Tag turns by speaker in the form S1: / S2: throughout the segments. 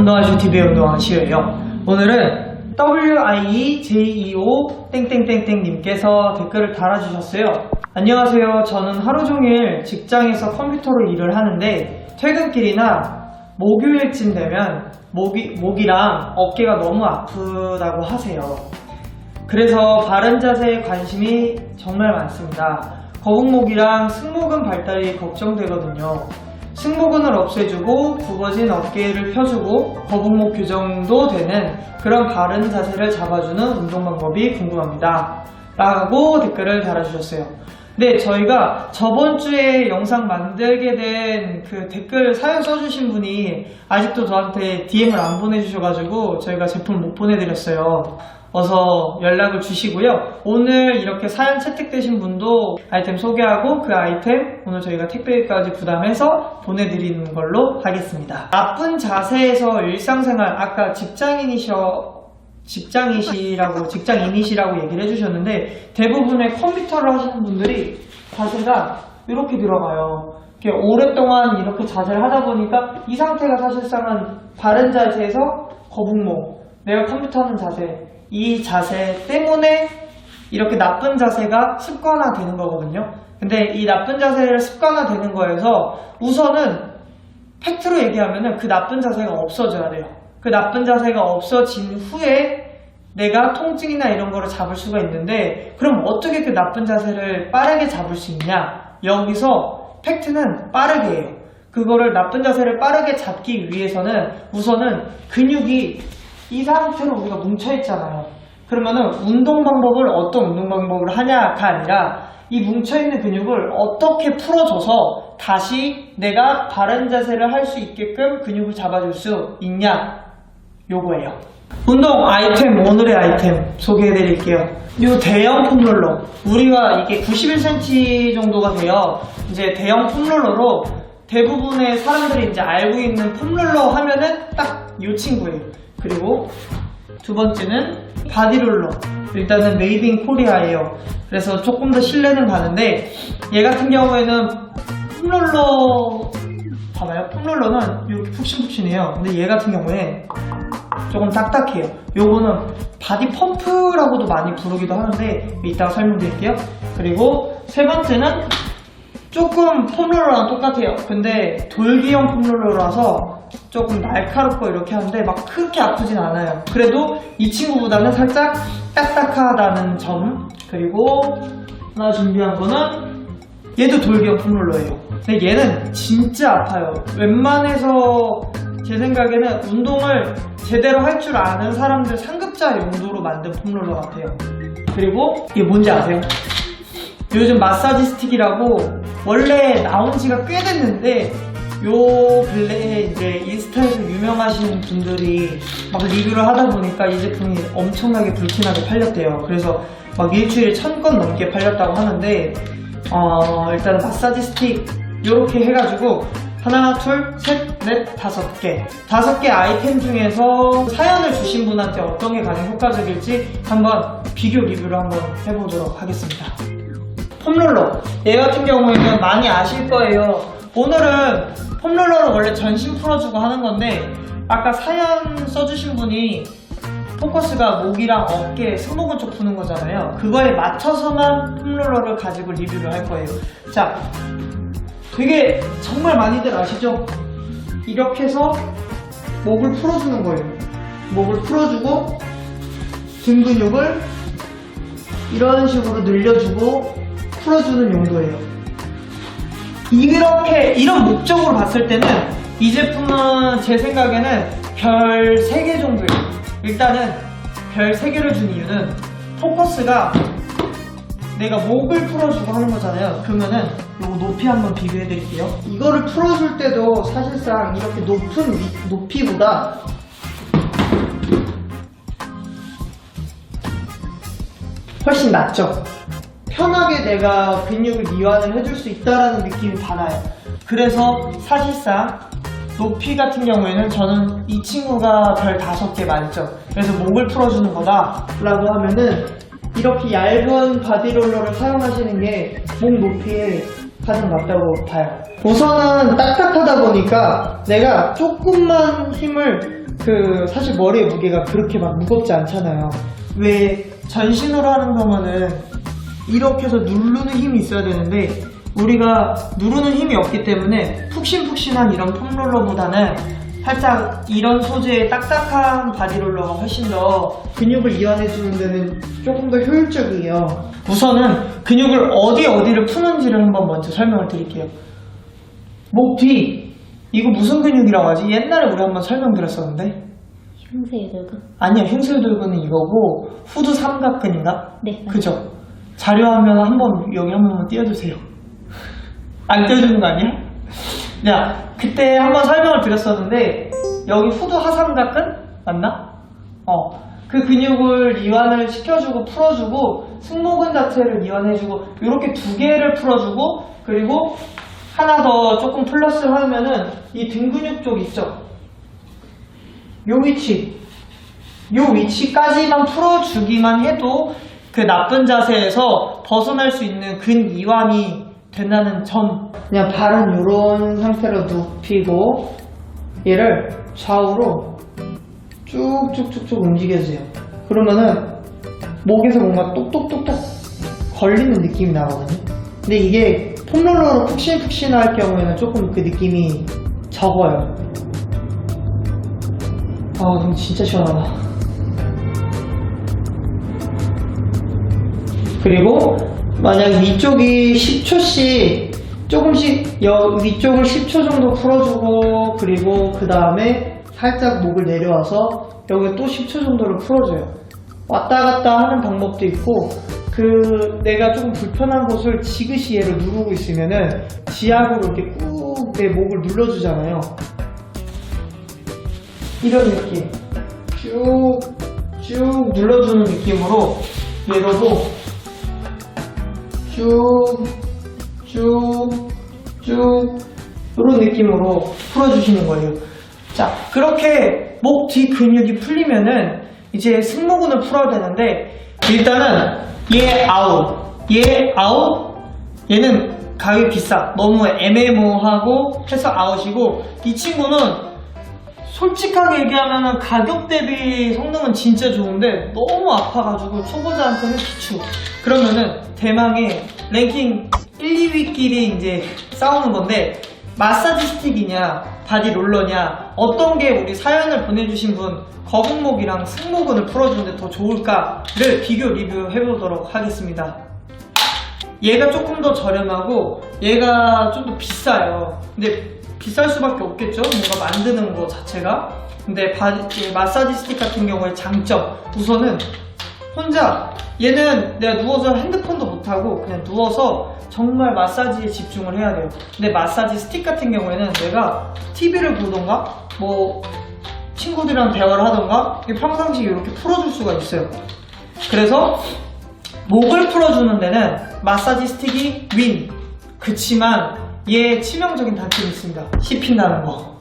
S1: 운동하시는 TV의 운동왕 시우예요. 오늘은 WIEJEO 땡땡땡땡님께서 댓글을 달아주셨어요. 안녕하세요. 저는 하루 종일 직장에서 컴퓨터로 일을 하는데 퇴근길이나 목요일쯤 되면 목이, 목이랑 어깨가 너무 아프다고 하세요. 그래서 바른 자세에 관심이 정말 많습니다. 거북목이랑 승모근 발달이 걱정되거든요. 승모근을 없애주고 굽어진 어깨를 펴주고 거북목 교정도 되는 그런 바른 자세를 잡아주는 운동 방법이 궁금합니다. 라고 댓글을 달아주셨어요. 네, 저희가 저번 주에 영상 만들게 된 그 댓글 사연 써주신 분이 아직도 저한테 DM을 안 보내주셔가지고 저희가 제품 못 보내드렸어요. 어서 연락을 주시고요. 오늘 이렇게 사연 채택되신 분도 아이템 소개하고 그 아이템 오늘 저희가 택배까지 부담해서 보내드리는 걸로 하겠습니다. 나쁜 자세에서 일상생활 아까 직장인이셔 직장이시라고 직장인이시라고 얘기를 해주셨는데 대부분의 컴퓨터를 하시는 분들이 자세가 이렇게 들어가요. 이렇게 오랫동안 이렇게 자세를 하다 보니까 이 상태가 사실상은 바른 자세에서 거북목 내가 컴퓨터 하는 자세 이 자세 때문에 이렇게 나쁜 자세가 습관화되는 거거든요. 근데 이 나쁜 자세를 습관화되는 거에서 우선은 팩트로 얘기하면은 그 나쁜 자세가 없어져야 돼요. 그 나쁜 자세가 없어진 후에 내가 통증이나 이런 거를 잡을 수가 있는데 그럼 어떻게 그 나쁜 자세를 빠르게 잡을 수 있냐? 여기서 팩트는 빠르게 해요. 그거를 나쁜 자세를 빠르게 잡기 위해서는 우선은 근육이 이 상태로 우리가 뭉쳐있잖아요. 그러면은 운동 방법을 어떤 운동 방법을 하냐가 아니라 이 뭉쳐있는 근육을 어떻게 풀어줘서 다시 내가 바른 자세를 할 수 있게끔 근육을 잡아줄 수 있냐 요거예요. 운동 아이템 오늘의 아이템 소개해 드릴게요. 요 대형 폼롤러 우리가 이게 91cm 정도가 돼요. 이제 대형 폼롤러로 대부분의 사람들이 이제 알고 있는 폼롤러 하면은 딱 요 친구예요. 그리고 두 번째는 바디롤러. 일단은 메이드 인 코리아예요. 그래서 조금 더 신뢰는 가는데 얘 같은 경우에는 폼롤러 봐봐요. 폼롤러는 이렇게 푹신푹신해요. 근데 얘 같은 경우에 조금 딱딱해요. 요거는 바디 펌프라고도 많이 부르기도 하는데 이따가 설명드릴게요. 그리고 세 번째는 조금 폼롤러랑 똑같아요. 근데 돌기형 폼롤러라서 조금 날카롭고 이렇게 하는데 막 그렇게 아프진 않아요. 그래도 이 친구보다는 살짝 딱딱하다는 점. 그리고 하나 준비한 거는 얘도 돌기형 폼롤러예요. 근데 얘는 진짜 아파요. 웬만해서 제 생각에는 운동을 제대로 할 줄 아는 사람들 상급자 용도로 만든 폼롤러 같아요. 그리고 이게 뭔지 아세요? 요즘 마사지 스틱이라고 원래 나온 지가 꽤 됐는데 요 근래에 이제 인스타에서 유명하신 분들이 막 리뷰를 하다 보니까 이 제품이 엄청나게 불티나게 팔렸대요. 그래서 막 일주일에 천 건 넘게 팔렸다고 하는데 어, 일단 마사지 스틱 요렇게 해가지고 하나, 둘, 셋, 넷, 다섯 개. 다섯 개 아이템 중에서 사연을 주신 분한테 어떤 게 가장 효과적일지 한번 비교 리뷰를 한번 해보도록 하겠습니다. 폼롤러. 얘 같은 경우에는 많이 아실 거예요. 오늘은 폼롤러를 원래 전신 풀어주고 하는 건데 아까 사연 써주신 분이 포커스가 목이랑 어깨, 승모근 쪽 푸는 거잖아요. 그거에 맞춰서만 폼롤러를 가지고 리뷰를 할 거예요. 자, 되게 정말 많이들 아시죠? 이렇게 해서 목을 풀어주는 거예요. 목을 풀어주고 등 근육을 이런 식으로 늘려주고 풀어주는 용도예요. 이렇게 이런 목적으로 봤을 때는 이 제품은 제 생각에는 별 3개 정도예요. 일단은 별 3개를 준 이유는 포커스가 내가 목을 풀어주고 하는 거잖아요. 그러면은 요거 높이 한번 비교해 드릴게요. 이거를 풀어줄 때도 사실상 이렇게 높은 위- 높이보다 훨씬 낫죠. 편하게 내가 근육을 이완을 해줄 수 있다라는 느낌이 받아요. 그래서 사실상 높이 같은 경우에는 저는 이 친구가 별 다섯 개 만점. 그래서 목을 풀어주는 거다라고 하면은 이렇게 얇은 바디롤러를 사용하시는 게 목 높이에 가장 맞다고 봐요. 우선은 딱딱하다 보니까 내가 조금만 힘을 그 사실 머리의 무게가 그렇게 막 무겁지 않잖아요. 왜 전신으로 하는 경우는 이렇게 해서 누르는 힘이 있어야 되는데 우리가 누르는 힘이 없기 때문에 푹신푹신한 이런 폼롤러보다는 살짝 이런 소재의 딱딱한 바디롤러가 훨씬 더 근육을 이완해주는 데는 조금 더 효율적이에요. 우선은 근육을 어디 어디를 푸는지를 한번 먼저 설명을 드릴게요. 목 뒤. 이거 무슨 근육이라고 하지? 옛날에 우리 한번 설명드렸었는데.
S2: 흉쇄 돌근.
S1: 아니야, 흉쇄 돌근은 이거고, 후두 삼각근인가?
S2: 네.
S1: 그죠? 자료화면 한번, 여기 한 번만 띄워주세요. 안 띄워주는 거 아니야? 야, 그때 한번 설명을 드렸었는데, 여기 후두 하삼각근? 맞나? 어. 그 근육을 이완을 시켜주고 풀어주고, 승모근 자체를 이완해주고, 이렇게 두 개를 풀어주고, 그리고 하나 더 조금 플러스를 하면은, 이 등 근육 쪽 있죠? 요 위치. 요 위치까지만 풀어주기만 해도 그 나쁜 자세에서 벗어날 수 있는 근 이완이 된다는 점. 그냥 발은 이런 상태로 눕히고 얘를 좌우로 쭉쭉쭉쭉 움직여주세요. 그러면은 목에서 뭔가 똑똑똑똑 걸리는 느낌이 나거든요. 근데 이게 폼롤러로 푹신푹신할 경우에는 조금 그 느낌이 적어요. 아, 너무 진짜 시원하다. 그리고 만약 위쪽이 10초씩 조금씩 여, 위쪽을 10초 정도 풀어주고 그리고 그 다음에 살짝 목을 내려와서 여기 또 10초 정도를 풀어줘요. 왔다 갔다 하는 방법도 있고 그 내가 조금 불편한 곳을 지그시 얘를 누르고 있으면은 지압으로 이렇게 꾹 내 목을 눌러주잖아요. 이런 느낌 쭉쭉 눌러주는 느낌으로 얘로도 쭉 쭉 쭉. 이런 느낌으로 풀어주시는 거예요. 자 그렇게 목 뒤 근육이 풀리면은 이제 승모근을 풀어야 되는데 일단은 얘 아웃 얘 아웃. 얘는 가격이 비싸. 너무 애매모호하고 해서 아웃이고 이 친구는 솔직하게 얘기하면 가격 대비 성능은 진짜 좋은데 너무 아파가지고 초보자한테는 기추. 그러면은 대망의 랭킹 1, 2위끼리 이제 싸우는 건데 마사지 스틱이냐 바디 롤러냐 어떤 게 우리 사연을 보내주신 분 거북목이랑 승모근을 풀어주는데 더 좋을까를 비교 리뷰해보도록 하겠습니다. 얘가 조금 더 저렴하고 얘가 좀 더 비싸요. 근데 비쌀 수밖에 없겠죠. 뭔가 만드는 거 자체가. 근데 이 마사지 스틱 같은 경우에 장점 우선은 혼자 얘는 내가 누워서 핸드폰도 못하고 그냥 누워서 정말 마사지에 집중을 해야 돼요. 근데 마사지 스틱 같은 경우에는 내가 TV를 보던가 뭐 친구들이랑 대화를 하던가 이게 평상시에 이렇게 풀어줄 수가 있어요. 그래서 목을 풀어주는 데는 마사지 스틱이 윈. 그치만 얘 치명적인 단점이 있습니다. 씹힌다는 거.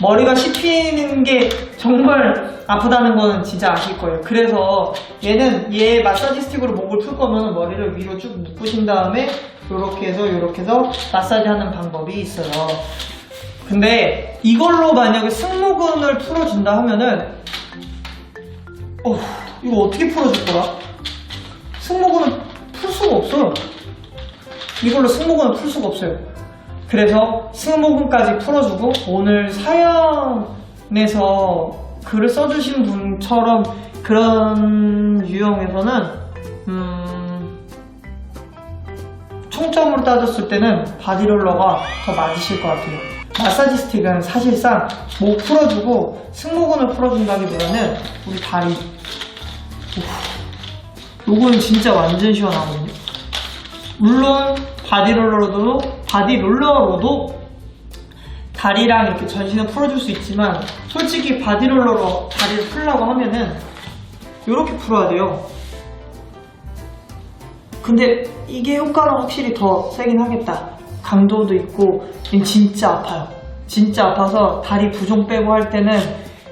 S1: 머리가 씹히는 게 정말 아프다는 거는 진짜 아실 거예요. 그래서 얘는 얘 마사지 스틱으로 목을 풀 거면 머리를 위로 쭉 묶으신 다음에 이렇게 해서 이렇게 해서 마사지 하는 방법이 있어요. 근데 이걸로 만약에 승모근을 풀어준다 하면은 어 이거 어떻게 풀어줄 거야? 승모근을 풀 수가 없어요. 이걸로 승모근을 풀 수가 없어요. 그래서 승모근까지 풀어주고 오늘 사연에서 글을 써주신 분처럼 그런 유형에서는 음, 총점으로 따졌을 때는 바디롤러가 더 맞으실 것 같아요. 마사지 스틱은 사실상 목 풀어주고 승모근을 풀어준다기보다는 우리 다리 요거는 진짜 완전 시원하거든요. 물론 바디롤러로도 바디롤러로도 다리랑 이렇게 전신을 풀어줄 수 있지만 솔직히 바디롤러로 다리를 풀려고 하면은 이렇게 풀어야 돼요. 근데 이게 효과는 확실히 더 세긴 하겠다. 강도도 있고 진짜 아파요. 진짜 아파서 다리 부종 빼고 할 때는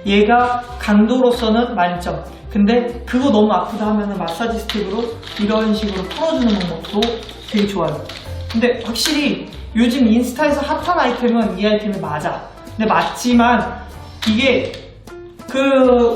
S1: 얘가 강도로서는 만점. 근데 그거 너무 아프다 하면은 마사지 스틱으로 이런 식으로 풀어주는 방법도 되게 좋아요. 근데 확실히 요즘 인스타에서 핫한 아이템은 이 아이템이 맞아. 근데 맞지만 이게 그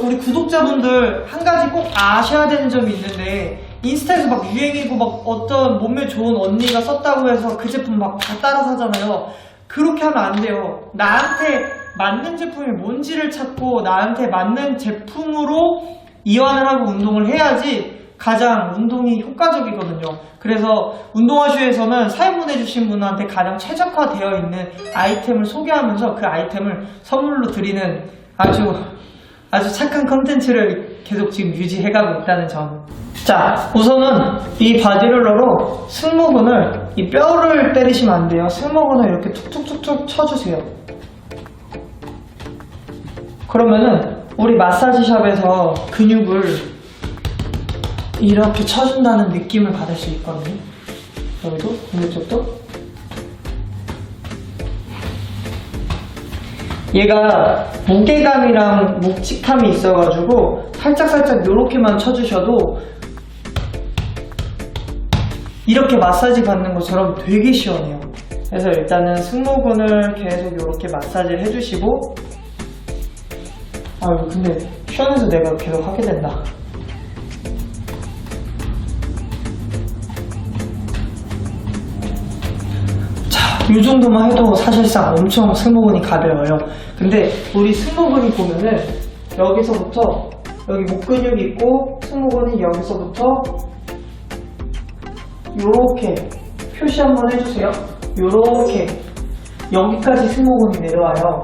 S1: 우리 구독자분들 한 가지 꼭 아셔야 되는 점이 있는데 인스타에서 막 유행이고 막 어떤 몸에 좋은 언니가 썼다고 해서 그 제품 막 다 따라 사잖아요. 그렇게 하면 안 돼요. 나한테 맞는 제품이 뭔지를 찾고 나한테 맞는 제품으로 이완을 하고 운동을 해야지 가장 운동이 효과적이거든요. 그래서 운동화쇼에서는 사용보내주신 분한테 가장 최적화되어 있는 아이템을 소개하면서 그 아이템을 선물로 드리는 아주 아주 착한 컨텐츠를 계속 지금 유지해가고 있다는 점. 자, 우선은 이 바디롤러로 승모근을 이 뼈를 때리시면 안 돼요. 승모근을 이렇게 툭툭툭툭 쳐주세요. 그러면은 우리 마사지샵에서 근육을 이렇게 쳐준다는 느낌을 받을 수 있거든요. 여기도 반대쪽도 얘가 무게감이랑 묵직함이 있어가지고 살짝살짝 이렇게만 쳐주셔도 이렇게 마사지 받는 것처럼 되게 시원해요. 그래서 일단은 승모근을 계속 이렇게 마사지를 해주시고 아유 근데 시원해서 내가 계속 하게 된다. 이 정도만 해도 사실상 엄청 승모근이 가벼워요. 근데 우리 승모근이 보면은 여기서부터 여기 목 근육이 있고 승모근이 여기서부터 요렇게 표시 한번 해주세요. 요렇게 여기까지 승모근이 내려와요.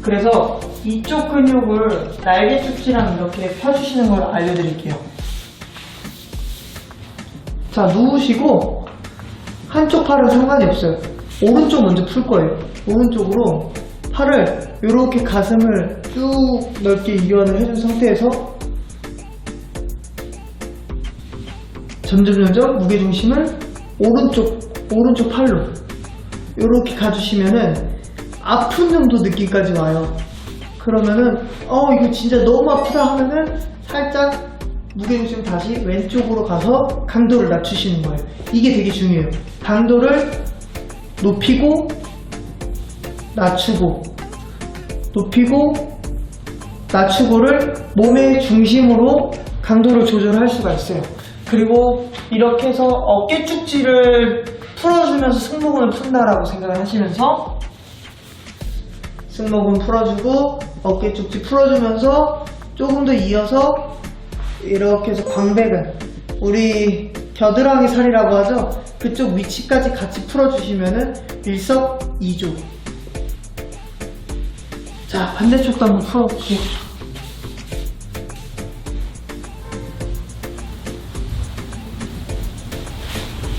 S1: 그래서 이쪽 근육을 날개 축지랑 이렇게 펴주시는 걸 알려드릴게요. 자, 누우시고 한쪽 팔은 상관이 없어요. 오른쪽 먼저 풀 거예요. 오른쪽으로 팔을 이렇게 가슴을 쭉 넓게 이완을 해준 상태에서 점점 점점 무게 중심을 오른쪽 오른쪽 팔로 이렇게 가주시면은 아픈 정도 느낌까지 와요. 그러면은 어 이거 진짜 너무 아프다 하면은 살짝 무게 중심 다시 왼쪽으로 가서 강도를 낮추시는 거예요. 이게 되게 중요해요. 강도를 높이고 낮추고 높이고 낮추고를 몸의 중심으로 강도를 조절할 수가 있어요. 그리고 이렇게 해서 어깨 축지를 풀어주면서 승모근을 푼다라고 생각을 하시면서 승모근 풀어주고 어깨 축지 풀어주면서 조금 더 이어서 이렇게 해서 광배근 우리 겨드랑이 살이라고 하죠? 그쪽 위치까지 같이 풀어주시면은 일석이조. 자 반대쪽도 한번 풀어볼게요.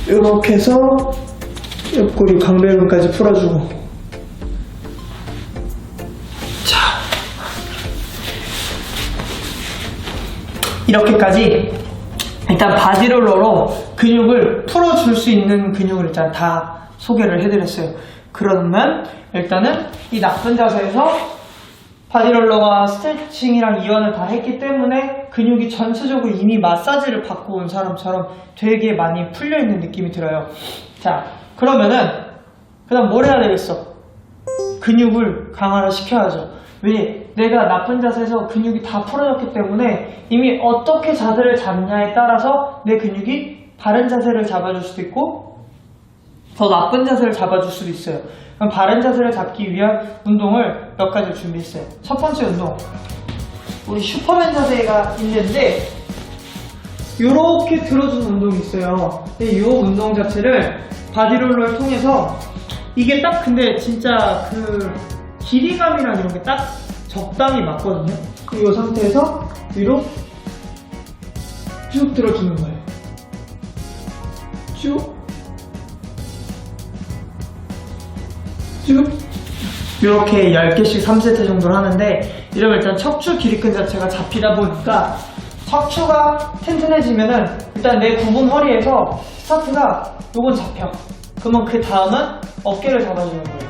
S1: 이렇게 해서 옆구리 광배근까지 풀어주고. 자. 이렇게까지 일단 바디롤러로 근육을 풀어줄 수 있는 근육을 일단 다 소개를 해드렸어요. 그러면 일단은 이 나쁜 자세에서 바디롤러가 스트레칭이랑 이완을 다 했기 때문에 근육이 전체적으로 이미 마사지를 받고 온 사람처럼 되게 많이 풀려있는 느낌이 들어요. 자, 그러면은 그 다음 뭘 해야 되겠어? 근육을 강화를 시켜야죠. 왜? 내가 나쁜 자세에서 근육이 다 풀어졌기 때문에 이미 어떻게 자세를 잡냐에 따라서 내 근육이 바른 자세를 잡아줄 수도 있고 더 나쁜 자세를 잡아줄 수도 있어요. 그럼 바른 자세를 잡기 위한 운동을 몇 가지 준비했어요. 첫 번째 운동. 우리 슈퍼맨 자세가 있는데 이렇게 들어주는 운동이 있어요. 이 운동 자체를 바디롤러를 통해서 이게 딱 근데 진짜 그 길이감이랑 이런 게 딱 적당히 맞거든요. 그리고 이 상태에서 위로 쭉 들어주는 거예요. 쭉. 쭉. 이렇게 10개씩 3세트 정도를 하는데 이러면 일단 척추 길이근 자체가 잡히다 보니까 척추가 튼튼해지면은 일단 내 굽은 허리에서 스타트가 요건 잡혀. 그러면 그 다음은 어깨를 잡아주는 거예요.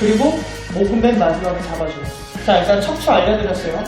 S1: 그리고 목은 맨 마지막에 잡아줘요. 자, 일단 척추 알려드렸어요.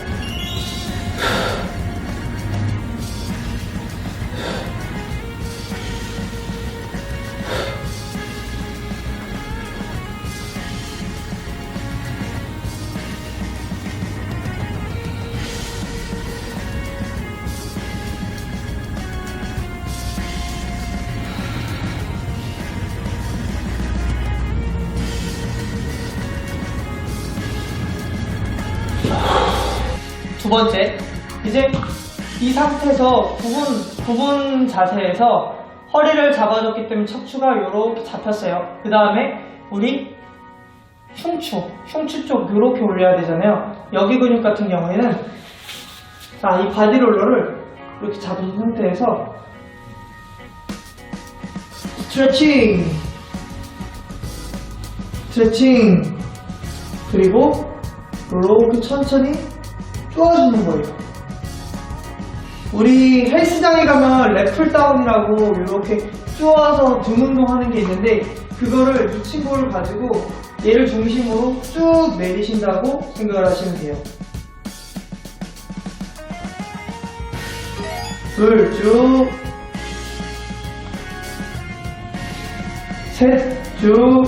S1: 번째, 이제 이 상태에서 부분, 부분 자세에서 허리를 잡아줬기 때문에 척추가 이렇게 잡혔어요. 그 다음에 우리 흉추, 흉추 쪽 이렇게 올려야 되잖아요. 여기 근육 같은 경우에는 자, 이 바디롤러를 이렇게 잡은 상태에서 스트레칭, 스트레칭, 그리고 이렇게 천천히 쪼아주는 거예요. 우리 헬스장에 가면 랩풀다운이라고 이렇게 쪼아서 등 운동하는 게 있는데 그거를 이 친구를 가지고 얘를 중심으로 쭉 내리신다고 생각을 하시면 돼요. 둘, 쭉. 셋, 쭉.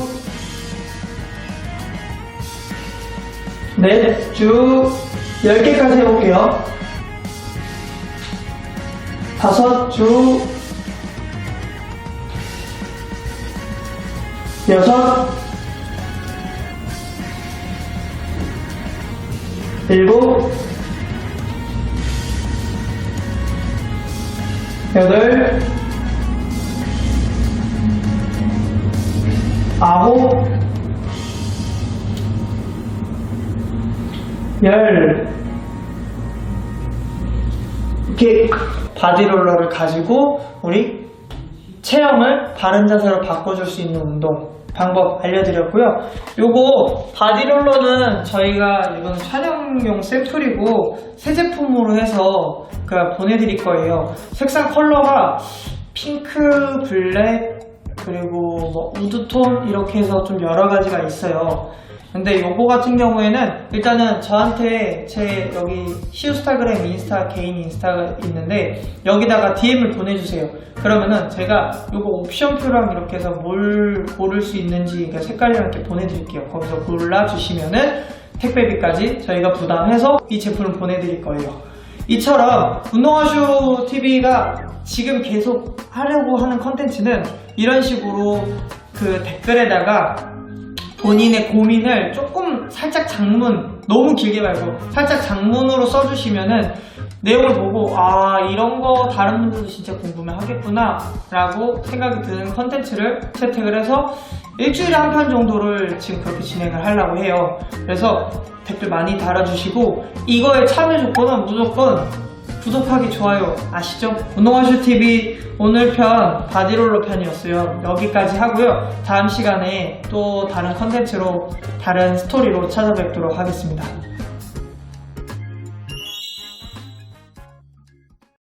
S1: 넷, 쭉. 열 개까지 해볼게요. 다섯, 쭉. 여섯, 일곱, 여덟, 아홉, 열. 이렇게 바디롤러를 가지고 우리 체형을 바른 자세로 바꿔줄 수 있는 운동 방법 알려드렸고요. 요거 바디롤러는 저희가 이건 촬영용 샘플이고 새 제품으로 해서 그 보내드릴 거예요. 색상 컬러가 핑크, 블랙, 그리고 뭐 우드톤 이렇게 해서 좀 여러 가지가 있어요. 근데 요거 같은 경우에는 일단은 저한테 제 여기 시우스타그램 인스타 개인 인스타가 있는데 여기다가 DM을 보내주세요. 그러면은 제가 요거 옵션표랑 이렇게 해서 뭘 고를 수 있는지 그러니까 색깔이랑 이렇게 보내드릴게요. 거기서 골라주시면은 택배비까지 저희가 부담해서 이 제품을 보내드릴 거예요. 이처럼 운동화쇼 TV가 지금 계속 하려고 하는 컨텐츠는 이런 식으로 그 댓글에다가 본인의 고민을 조금 살짝 장문, 너무 길게 말고 살짝 장문으로 써주시면은 내용을 보고 아 이런 거 다른 분들도 진짜 궁금해 하겠구나 라고 생각이 드는 컨텐츠를 채택을 해서 일주일에 한 편 정도를 지금 그렇게 진행을 하려고 해요. 그래서 댓글 많이 달아주시고 이거에 참여 조건은 무조건 구독하기 좋아요 아시죠? 운동하쇼TV 오늘 편 바디롤러 편이었어요. 여기까지 하고요. 다음 시간에 또 다른 컨텐츠로 다른 스토리로 찾아뵙도록 하겠습니다